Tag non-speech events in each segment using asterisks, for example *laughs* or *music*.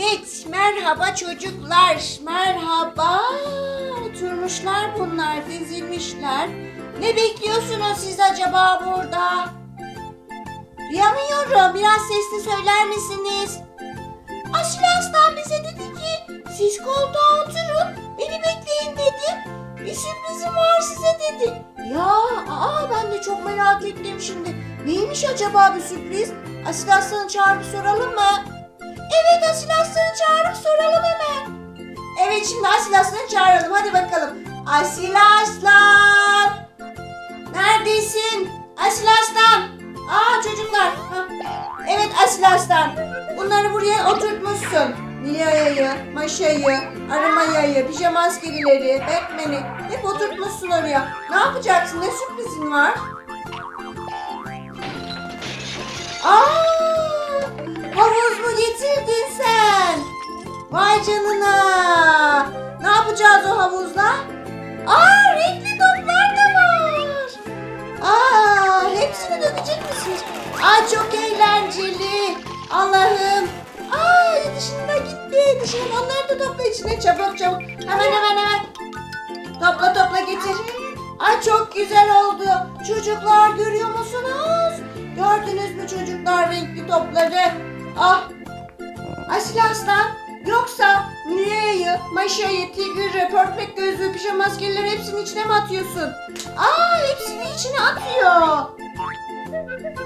Evet, merhaba çocuklar. Merhaba. Oturmuşlar bunlar, dizilmişler. Ne bekliyorsunuz siz acaba burada? Duyamıyorum. Biraz sesli söyler misiniz? Asil Aslan bize dedi ki siz koltuğa oturun, beni bekleyin dedi. Bir sürprizim var size dedi. Ya, aa ben de çok merak ettim şimdi. Neymiş acaba bir sürpriz? Asil Aslan'ı çağırıp soralım mı? Evet Asil Aslan'ı çağırıp soralım hemen. Evet şimdi Asil Aslan'ı çağıralım. Hadi bakalım. Asil Aslan. Neredesin? Asil Aslan. Aa çocuklar. Evet Asil Aslan. Bunları buraya oturtmuşsun. Nilay'ı, Maşa'yı, Aramaya'yı, pijama askerileri, Batman'i hep oturtmuşsun oraya. Ne yapacaksın? Ne sürprizin var? Yapacağız o havuzla? Aa renkli toplar da var. Aa hepsini dökecek misiniz? Aa çok eğlenceli. Allah'ım. Aa dışında gitti. Dışına onları da topla içine çabuk çabuk. Hemen hemen hemen. Topla topla getir. Ay çok güzel oldu. Çocuklar görüyor musunuz? Nilay'ı, Maşa'yı, Tigır'ı, pörtlek gözlü, pijama maskeleri hepsinin içine mi atıyorsun? Aa hepsini içine atıyor.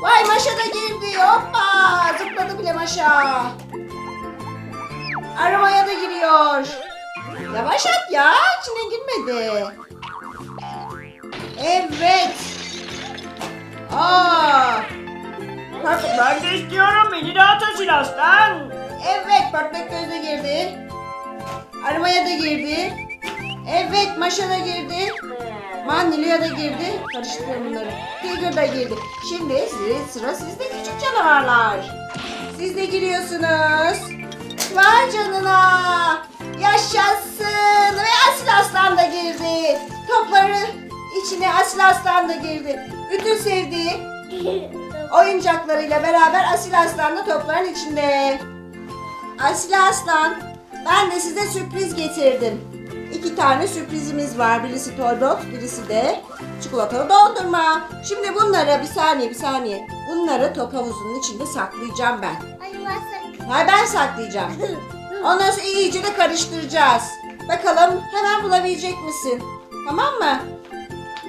Vay Maşa da girdi. Hoppa. Zıpladı bile Maşa. Aramaya da giriyor. Yavaş at ya. içine girmedi. Evet. Aa. Pörtlek Ben de istiyorum beni de at Asil Aslan. Evet, pörtlek göz de girdi. Aramaya da girdi. Evet, Maşa da girdi. Manilya da girdi. Karıştırıyorum bunları. Tiger da girdi. Şimdi siz, sıra sizde küçük canavarlar. Siz de giriyorsunuz. Vay canına. Yaşasın. Ve Asil Aslan da girdi. Topları içine Asil Aslan da girdi. Bütün sevdiği *laughs* oyuncaklarıyla beraber Asil Aslan da topların içinde. Asil Aslan, ben de size sürpriz getirdim. İki tane sürprizimiz var. Birisi toy box, birisi de çikolatalı dondurma. Şimdi bunları bir saniye bir saniye. Bunları top havuzunun içinde saklayacağım ben. Ay varsa. Hayır ben saklayacağım. Ondan sonra iyice de karıştıracağız. Bakalım hemen bulabilecek misin? Tamam mı?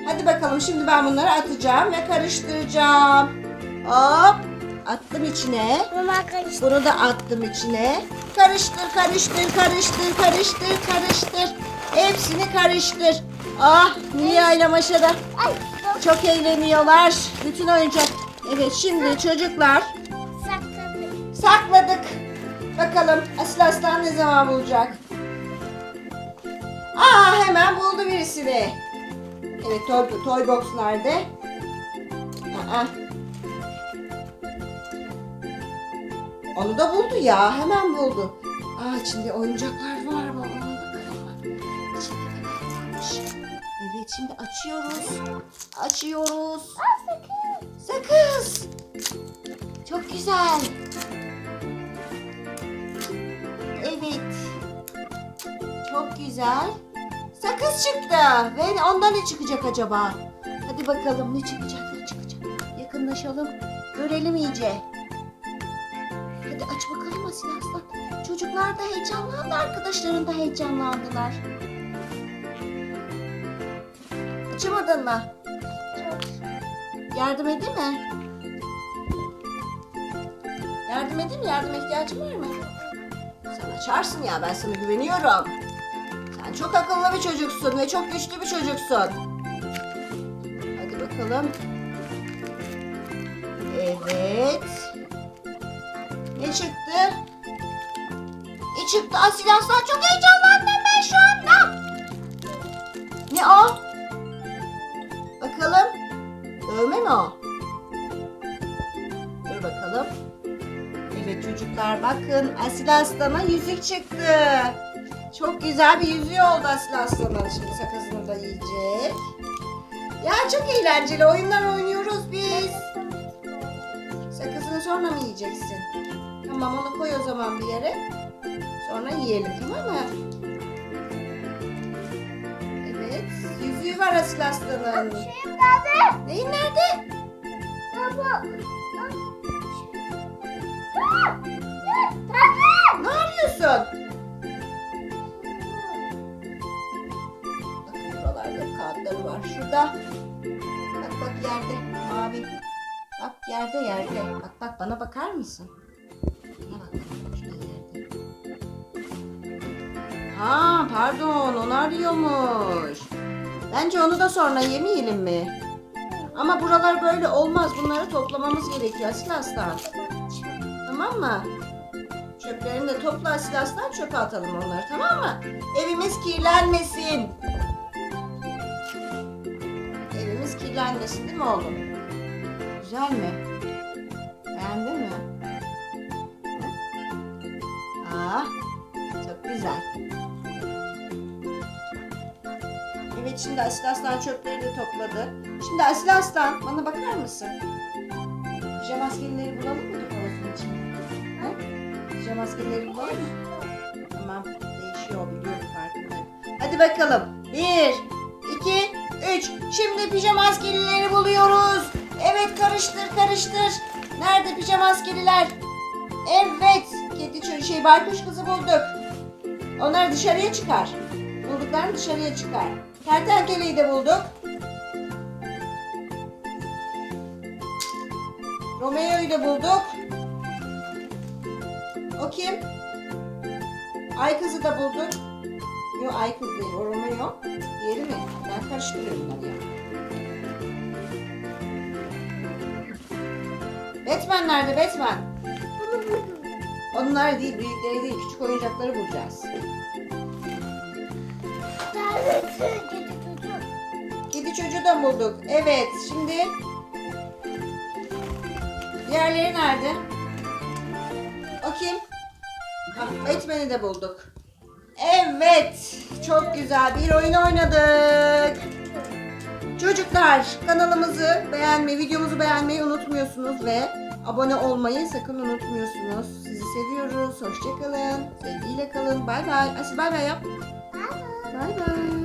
Hadi bakalım şimdi ben bunları atacağım ve karıştıracağım. Hop attım içine. Mama. Bunu da attım içine. Karıştır, karıştır, karıştır, karıştır, karıştır. Hepsini karıştır. Ah, Nilia ile Maşa da Ay çok eğleniyorlar. Bütün oyuncak. Evet, şimdi çocuklar sakladım. sakladık. Bakalım Asil Aslan ne zaman bulacak? Aa, hemen buldu birisini. Evet, toy, toy box nerede? Aa. Onu da buldu ya. Hemen buldu. Aa içinde oyuncaklar var mı? Ona bakalım. İçinde neler varmış. Evet şimdi açıyoruz. Açıyoruz. Aa sakın. Sakız. Çok güzel. Evet. Çok güzel. Sakız çıktı. Ve ondan ne çıkacak acaba? Hadi bakalım ne çıkacak ne çıkacak. Yakınlaşalım. Görelim iyice. Hadi aç bakalım Asil Aslan. Çocuklar da heyecanlandı. Arkadaşların da heyecanlandılar. Açamadın mı? Yardım edeyim mi? Yardım edeyim mi? Yardıma ihtiyacın var mı? Sen açarsın ya ben sana güveniyorum. Sen çok akıllı bir çocuksun ve çok güçlü bir çocuksun. Hadi bakalım. Evet. Ne çıktı? Ne çıktı? Asil Aslan çok heyecanlandım ben şu anda. Ne o? Bakalım. Dövme mi o? Dur bakalım. Evet çocuklar bakın Asil Aslan'a yüzük çıktı. Çok güzel bir yüzüğü oldu Asil Aslan'ın. Şimdi sakızını da yiyecek. Ya çok eğlenceli oyunlar oynuyoruz biz. Sakızını sonra mı yiyeceksin? Tamam onu koy o zaman bir yere. Sonra yiyelim tamam mı? Evet. Yüzüğü var Asil Aslan'ın. Şeyim nerede? Neyin nerede? Baba. Ne arıyorsun? Bakın buralarda kağıtları var. Şurada. Bak bak yerde. Mavi. Bak yerde yerde. Bak bak bana bakar mısın? Ha pardon onu arıyormuş. Bence onu da sonra yemeyelim mi? Ama buralar böyle olmaz. Bunları toplamamız gerekiyor Asil Aslan. Tamam mı? Çöplerini de topla Asil Aslan çöpe atalım onları tamam mı? Evimiz kirlenmesin. Evimiz kirlenmesin değil mi oğlum? Güzel mi? Çok güzel. Evet şimdi Asil Aslan çöpleri de topladı. Şimdi Asil Aslan bana bakar mısın? Pijama maskeleri bulalım mı havuzun içinde? Ha? Pijama maskeleri bulalım mı? Tamam değişiyor biliyorum farkındayım. Hadi bakalım. Bir, iki, üç. Şimdi pijama maskelileri buluyoruz. Evet karıştır karıştır. Nerede pijama maskeliler? Evet. Kedi şey baykuş kızı bulduk. Onları dışarıya çıkar. Bulduklarını dışarıya çıkar. Kertenkeleyi de bulduk. Romeo'yu da bulduk. O kim? Ay kızı da bulduk. Yok ay kız değil o Romeo. Diğeri mi? Ben karıştırıyorum bunları ya. Batman nerede Batman? Onlar değil büyükleri değil küçük oyuncakları bulacağız. Kedi çocuğu da bulduk. Evet şimdi diğerleri nerede? O kim? Ha, Batman'i de bulduk. Evet çok güzel bir oyun oynadık. Çocuklar kanalımızı beğenmeyi, videomuzu beğenmeyi unutmuyorsunuz ve abone olmayı sakın unutmuyorsunuz. Seviyoruz. Hoşçakalın. Sevgiyle kalın. Bay bay. Asil bay bay yap. Bye. Bay bay.